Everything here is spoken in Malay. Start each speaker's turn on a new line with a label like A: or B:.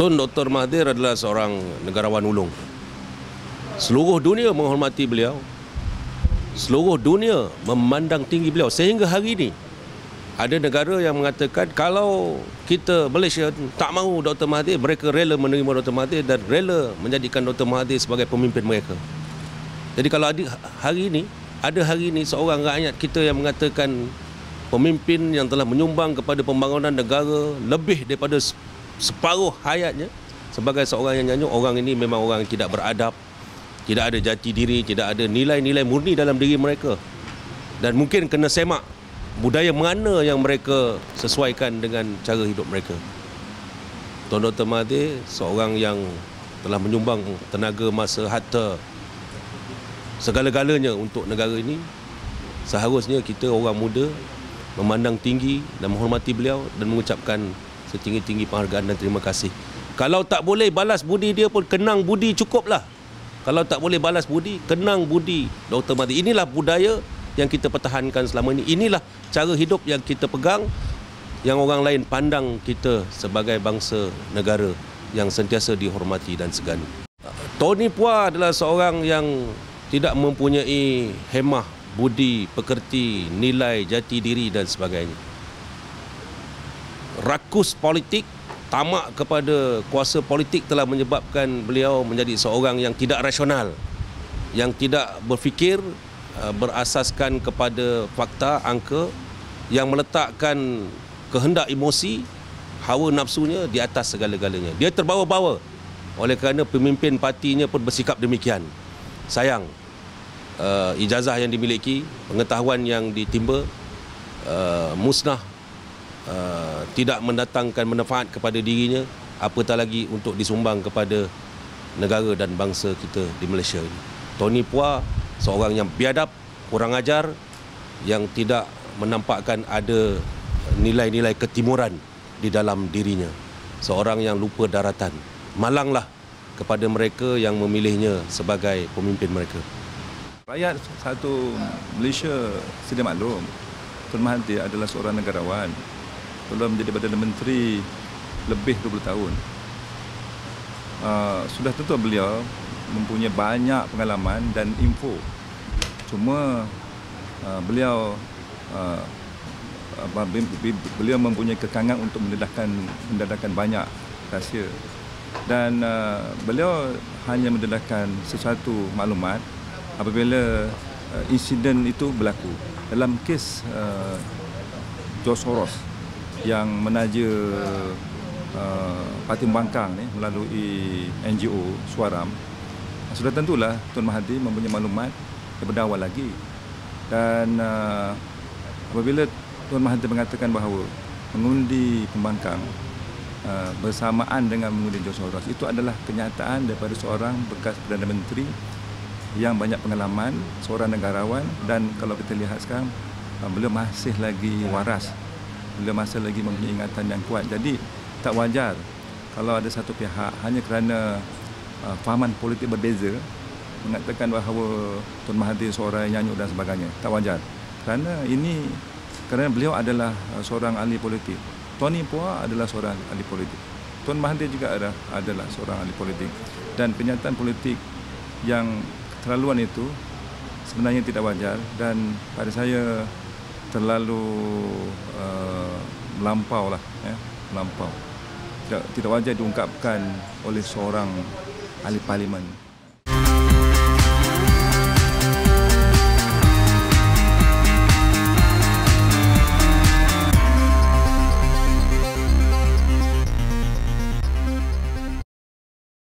A: Tun Dr. Mahathir adalah seorang negarawan ulung. Seluruh dunia menghormati beliau. Seluruh dunia memandang tinggi beliau sehingga hari ini ada negara yang mengatakan kalau kita Malaysia tak mahu Dr. Mahathir, mereka rela menerima Dr. Mahathir dan rela menjadikan Dr. Mahathir sebagai pemimpin mereka. Jadi kalau ada hari ini, ada hari ini seorang rakyat kita yang mengatakan pemimpin yang telah menyumbang kepada pembangunan negara lebih daripada separuh hayatnya sebagai seorang yang nyanyi, orang ini memang orang yang tidak beradab, tidak ada jati diri, tidak ada nilai-nilai murni dalam diri mereka. Dan mungkin kena semak budaya mana yang mereka sesuaikan dengan cara hidup mereka. Tuan Dr. Mahathir seorang yang telah menyumbang tenaga masa harta segala-galanya untuk negara ini. Seharusnya kita orang muda memandang tinggi dan menghormati beliau dan mengucapkan setinggi-tinggi penghargaan dan terima kasih. Kalau tak boleh balas budi dia pun kenang budi cukuplah. Kalau tak boleh balas budi, kenang budi Dr. Mahathir. Inilah budaya yang kita pertahankan selama ini. Inilah cara hidup yang kita pegang yang orang lain pandang kita sebagai bangsa negara yang sentiasa dihormati dan segani. Tony Pua adalah seorang yang tidak mempunyai hemah, budi, pekerti, nilai, jati diri dan sebagainya. Rakus politik, tamak kepada kuasa politik telah menyebabkan beliau menjadi seorang yang tidak rasional, yang tidak berfikir Uh, berasaskan kepada fakta, angka yang meletakkan kehendak emosi, hawa nafsunya di atas segala-galanya. Dia terbawa-bawa oleh kerana pemimpin partinya pun bersikap demikian. Sayang, uh, ijazah yang dimiliki, pengetahuan yang ditimba, uh, musnah, uh, tidak mendatangkan manfaat kepada dirinya, apatah lagi untuk disumbang kepada negara dan bangsa kita di Malaysia ini. Tony Pua seorang yang biadab, kurang ajar, yang tidak menampakkan ada nilai-nilai ketimuran di dalam dirinya. Seorang yang lupa daratan. Malanglah kepada mereka yang memilihnya sebagai pemimpin mereka.
B: Rakyat satu Malaysia sedia maklum, Tun Mahathir adalah seorang negarawan. Telah menjadi Perdana Menteri lebih 20 tahun. Uh, sudah tentu beliau mempunyai banyak pengalaman dan info. Cuma uh, beliau uh, beliau mempunyai kekangan untuk mendedahkan mendedahkan banyak rahsia dan uh, beliau hanya mendedahkan sesuatu maklumat apabila uh, insiden itu berlaku dalam kes uh, George Soros yang menaja uh, parti pembangkang ni melalui NGO Suaram. Sudah tentulah Tuan Mahathir mempunyai maklumat daripada awal lagi. Dan uh, apabila Tuan Mahathir mengatakan bahawa mengundi pembangkang uh, bersamaan dengan mengundi John Soros itu adalah kenyataan daripada seorang bekas Perdana Menteri yang banyak pengalaman, seorang negarawan dan kalau kita lihat sekarang uh, beliau masih lagi waras beliau masih lagi mempunyai ingatan yang kuat. Jadi tak wajar kalau ada satu pihak hanya kerana uh, fahaman politik berbeza mengatakan bahawa Tuan Mahathir seorang yang nyanyuk dan sebagainya. Tak wajar. Kerana ini kerana beliau adalah uh, seorang ahli politik. Tony Pua adalah seorang ahli politik. Tuan Mahathir juga adalah, adalah seorang ahli politik. Dan kenyataan politik yang terlaluan itu sebenarnya tidak wajar. Dan pada saya terlalu uh, melampau lah ya, melampau. Tidak, tidak wajar diungkapkan oleh seorang ahli parlimen